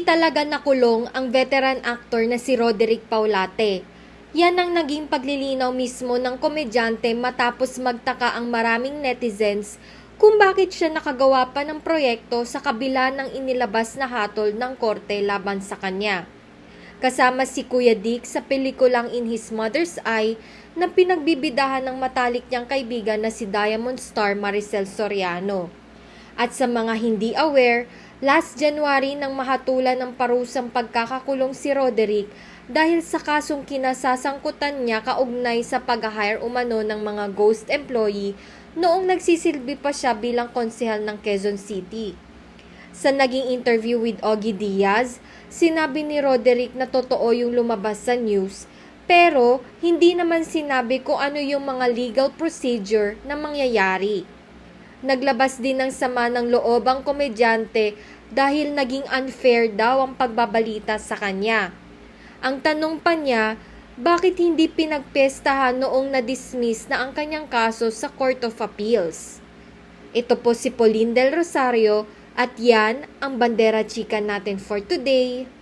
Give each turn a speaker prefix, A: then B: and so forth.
A: talaga nakulong ang veteran actor na si Roderick Paulate. Yan ang naging paglilinaw mismo ng komedyante matapos magtaka ang maraming netizens kung bakit siya nakagawa pa ng proyekto sa kabila ng inilabas na hatol ng korte laban sa kanya. Kasama si Kuya Dick sa pelikulang In His Mother's Eye na pinagbibidahan ng matalik niyang kaibigan na si Diamond Star Maricel Soriano. At sa mga hindi aware, last January nang mahatulan ng parusang pagkakakulong si Roderick dahil sa kasong kinasasangkutan niya kaugnay sa pag-hire umano ng mga ghost employee noong nagsisilbi pa siya bilang konsehal ng Quezon City. Sa naging interview with Ogie Diaz, sinabi ni Roderick na totoo yung lumabas sa news, pero hindi naman sinabi kung ano yung mga legal procedure na mangyayari. Naglabas din ng sama ng loob ang komedyante dahil naging unfair daw ang pagbabalita sa kanya. Ang tanong pa niya, bakit hindi pinagpestahan noong na-dismiss na ang kanyang kaso sa Court of Appeals? Ito po si Pauline Del Rosario at yan ang Bandera Chika natin for today.